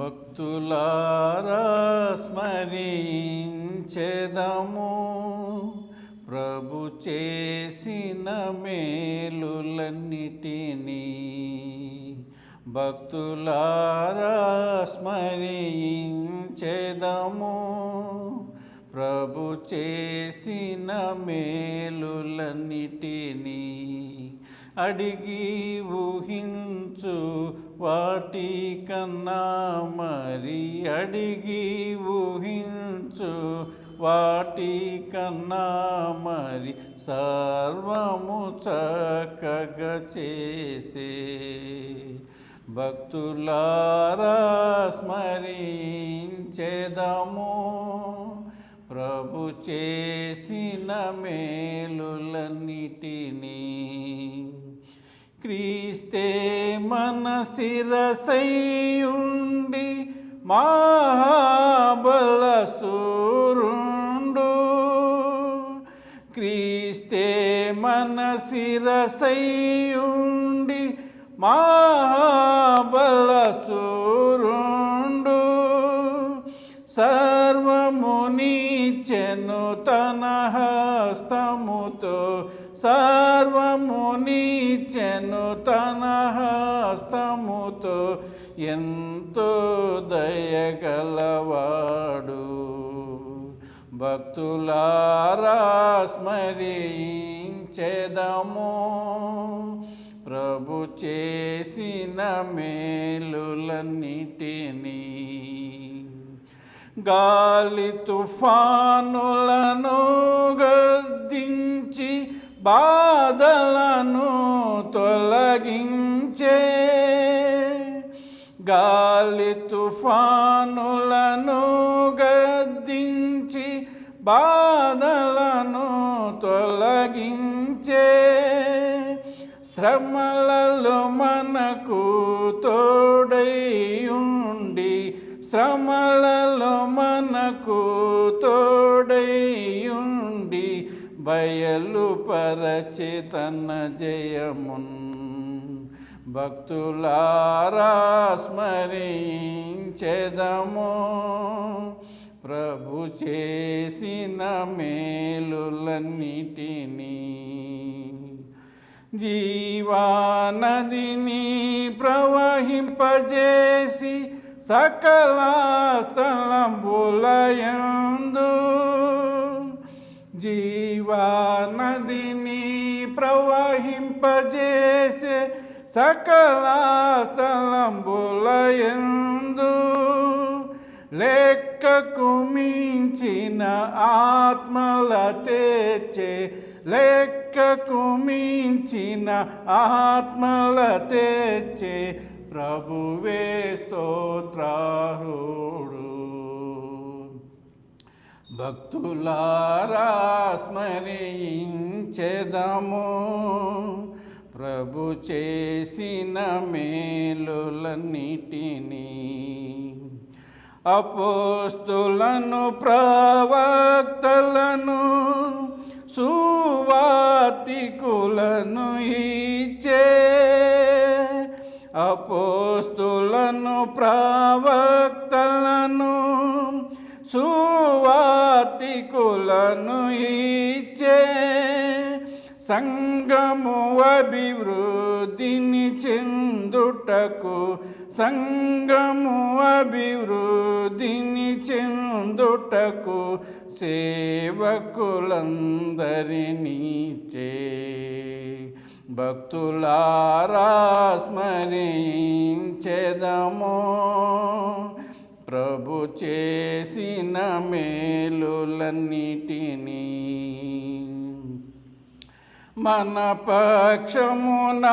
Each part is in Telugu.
భక్తులారా స్మరించెదము. ప్రభు చేసిన మేలులన్నిటినీ భక్తులారా స్మరించెదము. ప్రభు చేసిన మేలులన్నిటినీ అడిగి ఊహించు వాటి కన్నా మరి అడిగి ఊహించు. వాటి కన్నా మరి సర్వము చక్కగా చేసే. భక్తులారా స్మరించేదము. ప్రభు చేసిన మేలులన్నిటినీ క్రీస్తే మన శిరసయుండి మహాబల సూరుండు క్రీస్తే మన శిరసయుండి మహాబల సూరుండు సర్వముని చెను తనహా సర్వమునిచెను తన హస్తముతో ఎంతో దయగలవాడు. భక్తులారా స్మరించెదము. ప్రభు చేసిన మేలులన్నిటినీ గాలి తుఫానులను గద్దించి బాధలను తొలగించే గాలి తుఫానులను గద్దించి బాధలను తొలగించే శ్రమలలో మనకు తోడై శ్రమలలో మనకు నుండి బయలు బయలుపరచి తన జయమున్. భక్తులారా స్మరించెదము. ప్రభు చేసిన మేలులన్నిటినీ. జీవానదిని ప్రవహింపజేసి సకల స్థలంబులయందు జీవానదిని ప్రవహింపజేసే సకల స్థలంబులయందు లెక్కకు మించిన ఆత్మల తెచ్చే లెక్కకు మించిన ఆత్మల తెచ్చే ప్రభువే స్తోత్రారుడు భక్తులారా స్మరించెదము. ప్రభు చేసిన మేలులన్నిటినీ అపోస్తులను ప్రవక్తలను సువాతికులను ఇచ్చే అపోస్తులను ప్రవక్తలను సువాతికులను ఇచ్చే సంగము అభివృద్ధిని చెందుటకు సంగము అభివృద్ధిని చెందుటకు సేవకులందరినీచే భక్తులారా స్మరించెదమో. చేసిన మేలులన్నిటినీ మన పక్షమున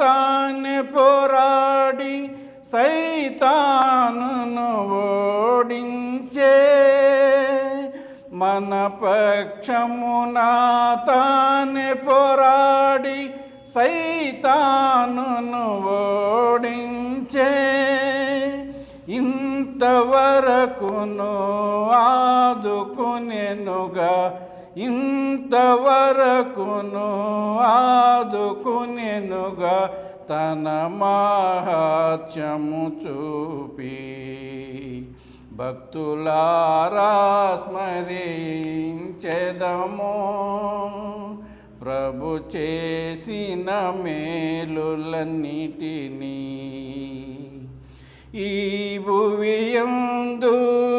తానే పోరాడి సైతానును ఓడించే మన పక్షమున తానే పోరాడి సైతానును ఓ ఇంతవరకును ఆదుకునేనుగా. ఇంతవరకును ఆదుకునేనుగా. తన మహాత్యము చూపి భక్తులారా స్మరించెదము. ప్రభు చేసిన మేలులన్నిటినీ ఈ భువియందు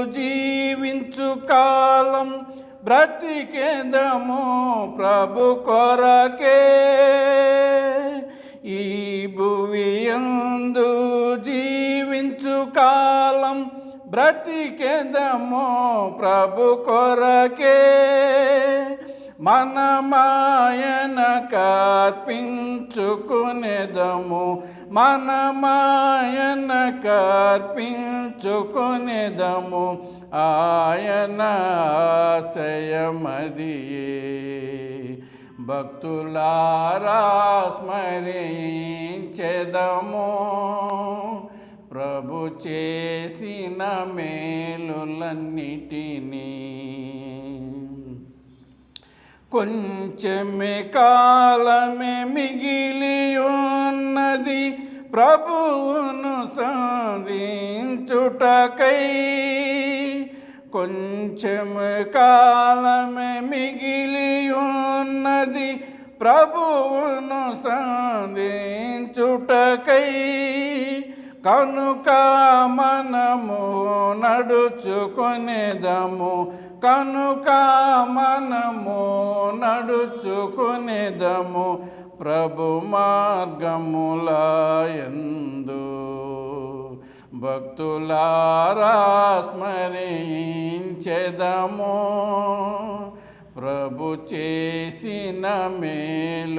జీవించు కాలం బ్రతికేందము ప్రభు కొరకే. ఈ భువియందు జీవించు కాలం బ్రతికేందము ప్రభు కొరకే. మనమాయన కార్పించుకునేదము. మనమాయన కార్పించుకునేదము. ఆయన శయమది భక్తులారా స్మరించెదము. ప్రభు చేసిన మేలులన్నిటినీ కొంచెమే కాలమే మిగిలి ఉన్నది ప్రభువును సాధించుటకై. కొంచెము కాలమే మిగిలి ఉన్నది ప్రభువును సాధించుటకై. కనుక మనము నడుచుకునేదము కనుక మనము నడుచుకునేదము ప్రభు మార్గములాయందు. భక్తులారా స్మరించెదము ప్రభు చేసిన మేలులన్నిటినీ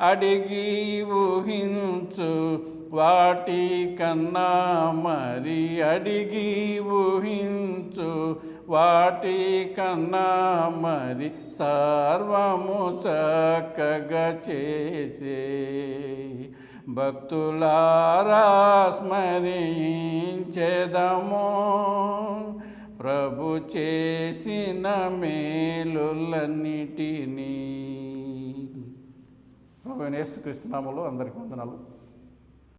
అడిగి ఊహించు వాటి కన్నా మరి అడిగి ఊహించు వాటి కన్నా మరి సర్వము చక్కగా చేసే భక్తులారా స్మరించెదము. ప్రభు చేసిన మేలులన్నిటినీ ప్రభు నేస్తు నామములో అందరికీ వందనాలు.